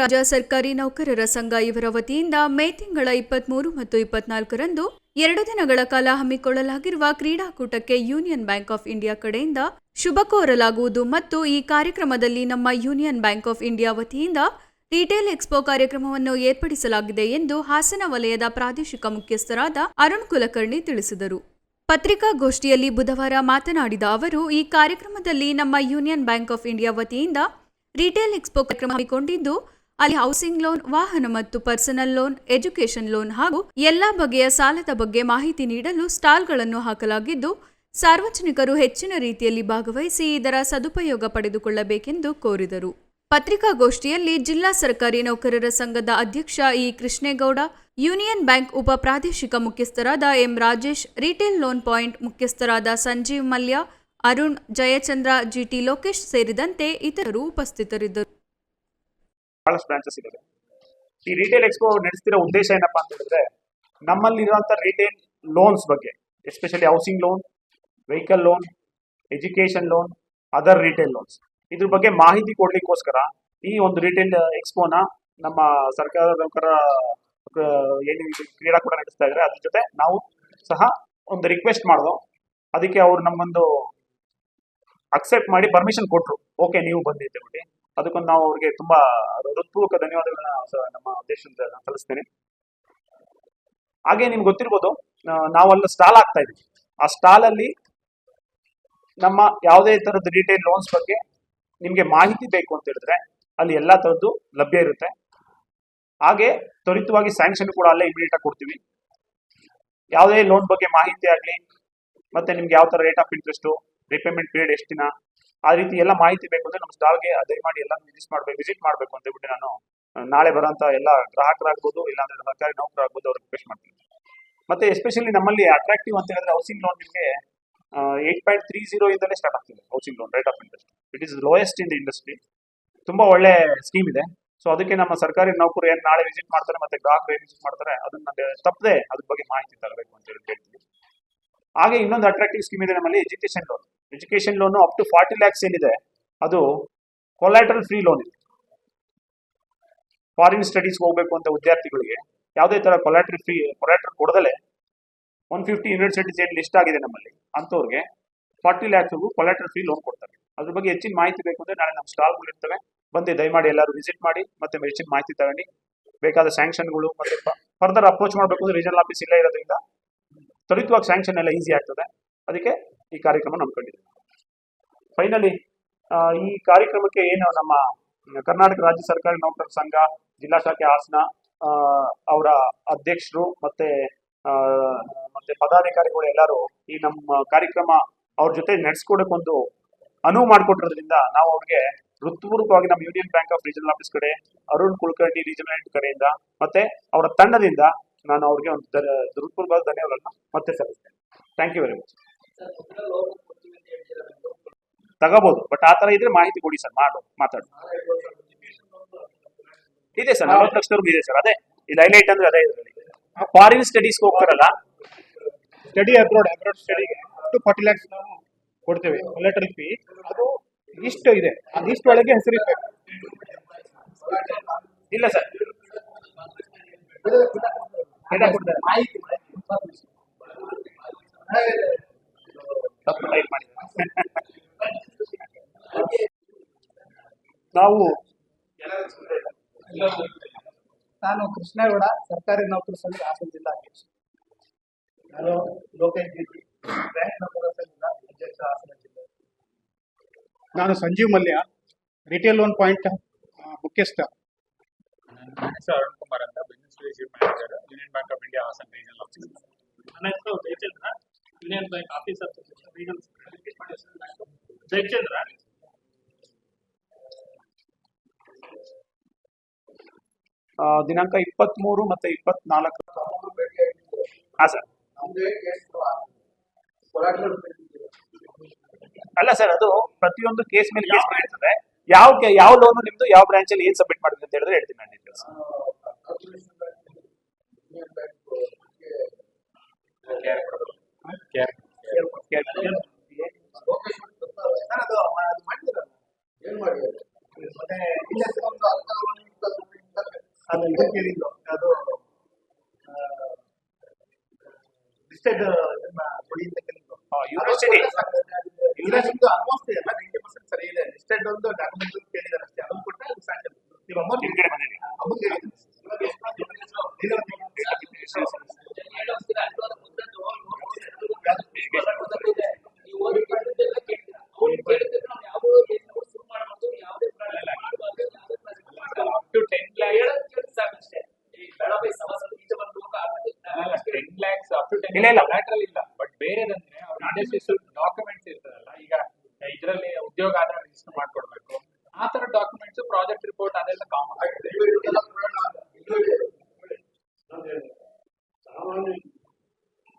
ರಾಜ್ಯ ಸರ್ಕಾರಿ ನೌಕರರ ಸಂಘ ಇವರ ವತಿಯಿಂದ ಮೇ ತಿಂಗಳ ಇಪ್ಪತ್ಮೂರು ಮತ್ತು ಇಪ್ಪತ್ನಾಲ್ಕರಂದು ಎರಡು ದಿನಗಳ ಕಾಲ ಹಮ್ಮಿಕೊಳ್ಳಲಾಗಿರುವ ಕ್ರೀಡಾಕೂಟಕ್ಕೆ ಯೂನಿಯನ್ ಬ್ಯಾಂಕ್ ಆಫ್ ಇಂಡಿಯಾ ಕಡೆಯಿಂದ ಶುಭ ಕೋರಲಾಗುವುದು ಮತ್ತು ಈ ಕಾರ್ಯಕ್ರಮದಲ್ಲಿ ನಮ್ಮ ಯೂನಿಯನ್ ಬ್ಯಾಂಕ್ ಆಫ್ ಇಂಡಿಯಾ ವತಿಯಿಂದ ರಿಟೇಲ್ ಎಕ್ಸ್ಪೋ ಕಾರ್ಯಕ್ರಮವನ್ನು ಏರ್ಪಡಿಸಲಾಗಿದೆ ಎಂದು ಹಾಸನ ವಲಯದ ಪ್ರಾದೇಶಿಕ ಮುಖ್ಯಸ್ಥರಾದ ಅರುಣ್ ಕುಲಕರ್ಣಿ ತಿಳಿಸಿದರು. ಪತ್ರಿಕಾಗೋಷ್ಠಿಯಲ್ಲಿ ಬುಧವಾರ ಮಾತನಾಡಿದ ಅವರು, ಈ ಕಾರ್ಯಕ್ರಮದಲ್ಲಿ ನಮ್ಮ ಯೂನಿಯನ್ ಬ್ಯಾಂಕ್ ಆಫ್ ಇಂಡಿಯಾ ವತಿಯಿಂದ ರಿಟೇಲ್ ಎಕ್ಸ್ಪೋ ಕಾರ್ಯಕ್ರಮ ಹಮ್ಮಿಕೊಂಡಿದ್ದು ಅಲ್ಲಿ ಹೌಸಿಂಗ್ ಲೋನ್ ವಾಹನ ಮತ್ತು ಪರ್ಸನಲ್ ಲೋನ್ ಎಜುಕೇಷನ್ ಲೋನ್ ಹಾಗೂ ಎಲ್ಲಾ ಬಗೆಯ ಸಾಲದ ಬಗ್ಗೆ ಮಾಹಿತಿ ನೀಡಲು ಸ್ಟಾಲ್ಗಳನ್ನು ಹಾಕಲಾಗಿದ್ದು, ಸಾರ್ವಜನಿಕರು ಹೆಚ್ಚಿನ ರೀತಿಯಲ್ಲಿ ಭಾಗವಹಿಸಿ ಇದರ ಸದುಪಯೋಗ ಪಡೆದುಕೊಳ್ಳಬೇಕೆಂದು ಕೋರಿದರು. ಪತ್ರಿಕಾಗೋಷ್ಠಿಯಲ್ಲಿ ಜಿಲ್ಲಾ ಸರ್ಕಾರಿ ನೌಕರರ ಸಂಘದ ಅಧ್ಯಕ್ಷ ಇ. ಕೃಷ್ಣೇಗೌಡ, ಯೂನಿಯನ್ ಬ್ಯಾಂಕ್ ಉಪ ಪ್ರಾದೇಶಿಕ ಮುಖ್ಯಸ್ಥರಾದ M. Rajesh, retail loan point ಮುಖ್ಯಸ್ಥರಾದ ಸಂಜೀವ್ ಮಲ್ಯ, ಅರುಣ್ ಜಯಚಂದ್ರ ಜಿಟಿ ಲೋಕೇಶ್ ಸೇರಿದಂತೆ ಇತರರು ಉಪಸ್ಥಿತರಿದ್ದರು. ಬಹಳಷ್ಟು ಬ್ರಾಂಚಸ್ ಇದೆ ಈ ರಿಟೇಲ್ ಎಕ್ಸ್ಪೋ ನಡೆಸ್ತಿರೋ ಉದ್ದೇಶ ಏನಪ್ಪಾ ಅಂತ ಹೇಳಿದ್ರೆ, ನಮ್ಮಲ್ಲಿರುವಂತ ರಿಟೇಲ್ ಲೋನ್ಸ್ ಬಗ್ಗೆ especially housing loan vehicle loan education loan other retail loans ಇದ್ರ ಬಗ್ಗೆ ಮಾಹಿತಿ ಕೊಡ್ಲಿಕ್ಕೋಸ್ಕರ ಈ ಒಂದು ರಿಟೇಲ್ ಎಕ್ಸ್ಪೋನ ನಮ್ಮ ಸರ್ಕಾರ ನೌಕರ ಏನು ಕ್ರೀಡಾ ಕ್ರೀಡಾಕೂಟ ನಡೆಸ್ತಾ ಇದ್ರೆ. ಅದ್ರ ಜೊತೆ ನಾವು ಸಹ ಒಂದು ರಿಕ್ವೆಸ್ಟ್ ಮಾಡ್ದೋ, ಅದಕ್ಕೆ ಅವ್ರು ನಮ್ಮೊಂದು ಅಕ್ಸೆಪ್ಟ್ ಮಾಡಿ ಪರ್ಮಿಷನ್ ಕೊಟ್ರು. ಓಕೆ ನೀವು ಬಂದಿದ್ದೆ ಹೇಳಿ ಅದಕ್ಕೊಂದು ನಾವು ಅವ್ರಿಗೆ ತುಂಬಾ ಹೃತ್ಪೂರ್ವಕ ಧನ್ಯವಾದಗಳನ್ನ ನಮ್ಮ ದೇಶದಿಂದ ಸಲ್ಲಿಸ್ತೇನೆ. ಹಾಗೆ ನಿಮ್ಗೆ ಗೊತ್ತಿರ್ಬೋದು ನಾವು ನಾವಲ್ಲ ಸ್ಟಾಲ್ ಆಗ್ತಾ ಇದ್ವಿ ಆ ಸ್ಟಾಲ್ ಅಲ್ಲಿ ನಮ್ಮ ಯಾವುದೇ ತರದ ರಿಟೇಲ್ ಲೋನ್ಸ್ ಬಗ್ಗೆ ನಿಮ್ಗೆ ಮಾಹಿತಿ ಬೇಕು ಅಂತ ಹೇಳಿದ್ರೆ ಅಲ್ಲಿ ಎಲ್ಲಾ ತರದ್ದು ಲಭ್ಯ ಇರುತ್ತೆ. ಹಾಗೆ ತ್ವರಿತವಾಗಿ ಸ್ಯಾಂಕ್ಷನ್ ಕೂಡ ಅಲ್ಲೇ ಇಮಿಡಿಯೇಟ್ ಆಗಿ ಕೊಡ್ತೀವಿ. ಯಾವುದೇ ಲೋನ್ ಬಗ್ಗೆ ಮಾಹಿತಿ ಆಗಲಿ, ಮತ್ತೆ ನಿಮ್ಗೆ ಯಾವ ತರ rate of interest repayment period ಎಷ್ಟು ದಿನ ಆ ರೀತಿ ಎಲ್ಲ ಮಾಹಿತಿ ಬೇಕು ಅಂದ್ರೆ ನಮ್ಮ ಸ್ಟಾಲ್ಗೆ ದಯಮಾಡಿ ಎಲ್ಲ ವಿಸಿಟ್ ಮಾಡ್ಬೇಕು ವಿಸಿಟ್ ಮಾಡಬೇಕು ಅಂತ ಹೇಳ್ಬಿಟ್ಟು ನಾನು ನಾಳೆ ಬರೋಂತ ಎಲ್ಲ ಗ್ರಾಹಕರಾಗ್ಬೋದು, ಇಲ್ಲಾಂದ್ರೆ ಸರ್ಕಾರಿ ನೌಕರಾಗ್ಬೋದು ಅವ್ರಿಗೆ ರಿಕ್ವೆಸ್ಟ್ ಮಾಡ್ತೀನಿ. ಮತ್ತೆ ಎಸ್ಪೆಷಲಿ ನಮ್ಮಲ್ಲಿ ಅಟ್ರಾಕ್ಟಿವ್ ಅಂತ ಹೇಳಿದ್ರೆ ಹೌಸಿಂಗ್ ಲೋನ್ ನಿಮಗೆ ಏಟ್ ಪಾಯಿಂಟ್ ತ್ರೀ ಜೀರೋ ಇಂದಲೇ ಸ್ಟಾರ್ಟ್ ಆಗ್ತಿದೆ housing loan rate of interest it is lowest in the industry ತುಂಬಾ ಒಳ್ಳೆ ಸ್ಕೀಮ್ ಇದೆ. ಸೊ ಅದಕ್ಕೆ ನಮ್ಮ ಸರ್ಕಾರಿ ನೌಕರು ಏನು ನಾಳೆ ವಿಸಿಟ್ ಮಾಡ್ತಾರೆ ಮತ್ತೆ ಗ್ರಾಹಕರು ಏನು ವಿಸಿಟ್ ಮಾಡ್ತಾರೆ, ಅದನ್ನ ತಪ್ಪದೆ ಅದ್ರ ಬಗ್ಗೆ ಮಾಹಿತಿ ತರಬೇಕು ಅಂತ ಹೇಳಿ ಹೇಳ್ತೀನಿ. ಹಾಗೆ ಇನ್ನೊಂದು ಅಟ್ರಾಕ್ಟಿವ್ ಸ್ಕೀಮ್ ಇದೆ ನಮ್ಮಲ್ಲಿ education loan education loan up to forty lakhs ಏನಿದೆ, ಅದು ಕೊಲ್ಯಾಟ್ರಲ್ ಫ್ರೀ ಲೋನ್ ಇದೆ. ಫಾರಿನ್ ಸ್ಟಡೀಸ್ ಹೋಗ್ಬೇಕು ಅಂತ ವಿದ್ಯಾರ್ಥಿಗಳಿಗೆ ಯಾವುದೇ ತರ ಕೊಲ್ಯಾಟ್ರಲ್ ಫ್ರೀ ಕೊಲ್ಯಾಟ್ರಲ್ ಕೊಡದೇ ಒನ್ ಫಿಫ್ಟಿ ಯೂನಿವರ್ಸಿಟೀಸ್ ಏನು ಲಿಸ್ಟ್ ಆಗಿದೆ ನಮ್ಮಲ್ಲಿ, ಅಂಥವ್ರಿಗೆ ಫಾರ್ಟಿ ಲ್ಯಾಕ್ಸ್ಗೂ ಕೊಲ್ಯಾಟ್ರಲ್ ಫ್ರೀ ಲೋನ್ ಕೊಡ್ತಾರೆ. ಅದ್ರ ಬಗ್ಗೆ ಹೆಚ್ಚಿನ ಮಾಹಿತಿ ಬೇಕು ಅಂದ್ರೆ ನಾಳೆ ನಮ್ಮ ಸ್ಟಾಲ್ಗಳು ಇರ್ತವೆ. ಬಂದು ದಯಮಾಡಿ ಎಲ್ಲರೂ ವಿಸಿಟ್ ಮಾಡಿ, ಮತ್ತೆ ಹೆಚ್ಚಿನ ಮಾಹಿತಿ ತಗೊಂಡು, ಬೇಕಾದ ಸ್ಯಾಂಕ್ಷನ್ಗಳು ಮತ್ತೆ ಫರ್ದರ್ ಅಪ್ರೋಚ್ ಮಾಡಬೇಕು ಅಂದ್ರೆ ರೀಜನಲ್ ಆಫೀಸ್ ಇಲ್ಲೇ ಇರೋದ್ರಿಂದ ತ್ವರಿತವಾಗಿ ಸ್ಯಾಂಕ್ಷನ್ ಎಲ್ಲ ಈಸಿ ಆಗ್ತದೆ. ಅದಕ್ಕೆ ಈ ಕಾರ್ಯಕ್ರಮ ನಂಬ್ಕೊಂಡಿದ್ದೀವಿ ಫೈನಲಿ ಈ ಕಾರ್ಯಕ್ರಮಕ್ಕೆ ಏನು ನಮ್ಮ ಕರ್ನಾಟಕ ರಾಜ್ಯ ಸರ್ಕಾರಿ ನೌಕರರ ಸಂಘ, ಜಿಲ್ಲಾ ಶಾಖೆ ಹಾಸನ ಅವರ ಅಧ್ಯಕ್ಷರು ಮತ್ತೆ ಮತ್ತೆ ಪದಾಧಿಕಾರಿಗಳು ಎಲ್ಲರೂ ಈ ನಮ್ಮ ಕಾರ್ಯಕ್ರಮ ಅವ್ರ ಜೊತೆ ನಡೆಸ್ಕೊಡಕ್ಕೊಂದು ಅನುವು ಮಾಡಿಕೊಟ್ಟಿರೋದ್ರಿಂದ ನಾವು ಅವ್ರಿಗೆ ಹೃತ್ಪೂರ್ವಕವಾಗಿ ನಮ್ಮ Union Bank of regional office ಕಡೆ, ಅರುಣ್ ಕುಲಕರ್ಣಿ ರೀಜನಲ್ ಕಡೆಯಿಂದ ಮತ್ತೆ ಅವರ ತಂಡದಿಂದ ನಾನು ಅವ್ರಿಗೆ ಒಂದು ಹೃತ್ಪೂರ್ವಕ ಧನ್ಯವಾದಗಳನ್ನ ಮತ್ತೆ ಸಲ್ಲಿಸ್ತೇನೆ. ಥ್ಯಾಂಕ್ ಯು ವೆರಿ ಮಚ್ ತಗೋಬಹುದು ಬಟ್ ಆ ತರ ಇದ್ರೆ ಮಾಹಿತಿ ಕೊಡಿ ಸರ್ ಮಾಡು ಮಾತಾಡು. ಇದೆ ಸರ್ ನಲವತ್ತು ಲಕ್ಷದವರೆಗೂ ಇದೆ ಸರ್ ಅದೇ ಇಲ್ಲಿ ಹೈಲೈಟ್ ಅಂದ್ರೆ ಅದೇ ಇದರಲ್ಲಿ. ಫಾರಿನ್ ಸ್ಟಡೀಸ್ ಹೋಗ್ತಾರಲ್ಲ? ಸ್ಟಡಿ ಅಬ್ರೋಡ್ ಅಬ್ರೋಡ್ ಸ್ಟಡಿಗೆ ಟು ಫಾರ್ಟಿ ಲ್ಯಾಕ್ಸ್ ನಾವು ಕೊಡ್ತೇವೆ ಲೆಟರ್ ಫೀ ಅದು ಇಷ್ಟು ಇದೆ ಅದು ಇಷ್ಟು ಒಳಗೆ ಹೆಸರಿರ್ಬೇಕು. ಇಲ್ಲ ಸರ್ ತಪ್ಪು ಟೈಪ್ ಮಾಡಿ ನಾವು ನಾನು ಕೃಷ್ಣೇಗೌಡ ಸರ್ಕಾರಿ ನೌಕರ ಸಂಘ ಹಾಸನ ಜಿಲ್ಲಾ ಅಧ್ಯಕ್ಷ ನಾನು ಲೋಕೇಶ್ ಜಿಟಿ ಬ್ಯಾಂಕ್ ನೌಕರ ಸಂಘದ ಅಧ್ಯಕ್ಷ ಹಾಸನ ಜಿಲ್ಲೆ ನಾನು Sanjeev Malya retail loan point ಮುಖ್ಯಸ್ಥ. ಅರುಣ್ ಕುಮಾರ್ ಅಂತ manager union bank of India Hassan regional office ನನ್ನ ಹೆಸರು Jayachandra. Union bank officer regional Jayachandra. ದಿನಾಂಕ ದಿನಾಂಕ ಇಪ್ಪತ್ಮೂರು ಮತ್ತೆ ಇಪ್ಪತ್ನಾಲ್ಕು ಹಾ ಸರ್ ಅಲ್ಲ ಸರ್ ಅದು ಪ್ರತಿಯೊಂದು ಕೇಸ್ ಮೇಲೆ ಕೇಸ್ ಮಾಡಿರ್ತದೆ. ಇರ್ತದೆ ಯಾವ ಯಾವ ಲೋನ್ ನಿಮ್ದು ಯಾವ ಬ್ರಾಂಚ್ ಅಲ್ಲಿ ಏನ್ ಸಬ್ಮಿಟ್ ಮಾಡಿದ್ರೆ ಅಂತ ಹೇಳಿದ್ರೆ ಹೇಳ್ತೀನಿ ನಾನು ಡೀಟೇಲ್ಸ್ ಕೇರ್ ಏನ್ ಮಾಡಿ ಮತ್ತೆ ಇಲ್ಲ ಒಂದು ಅರ್ಧ ಕೇಳಿದ್ದು ಅದು ಡಿಸ್ಟೆಡ್ ಇದನ್ನ ಕೇಳಿದ್ದು ಯೂನಿವರ್ಸಿಟಿ ನಿಮ್ದು ಆಲ್ಮೋಸ್ಟ್ ಎಲ್ಲ ನೈಂಟಿ ಪರ್ಸೆಂಟ್ ಸರಿ ಇದೆ ಲಿಸ್ಟೆಡ್ ಒಂದು ಡಾಕ್ಯುಮೆಂಟ್ ಕೇಳಿದಾರೆ ಅಷ್ಟೇ ಅದನ್ನು ಕೊಟ್ಟರೆ ಅದು ಸ್ಯಾಂಕ್ಷನ್ ನೀವು ಅಮೌಂಟ್ ಹಿಂದ್ಗಡೆ ಬಂದಿದೆ amount up to ten ten lakhs up to ten ಇಲ್ಲ, ಇಲ್ಲ. ಲ್ಯಾಟ್ರಲ್ ಇಲ್ಲ ಬಟ್ ಬೇರೆದಂದ್ರೆ ಅವ್ರ ಇಂಡಸ್ಟ್ರೀಸ್ ಡಾಕ್ಯುಮೆಂಟ್ಸ್ ಇರ್ತದಲ್ಲ ಈಗ ಇದರಲ್ಲಿ ಉದ್ಯೋಗ ಆಧಾರ ರಿಜಿಸ್ಟರ್ ಮಾಡ್ಕೊಡ್ಬೇಕು ಆ ತರ ಡಾಕ್ಯುಮೆಂಟ್ಸ್ ಪ್ರಾಜೆಕ್ಟ್ ರಿಪೋರ್ಟ್ ಅದೆಲ್ಲ ಕಾಮನ್ ಆಗಿದೆ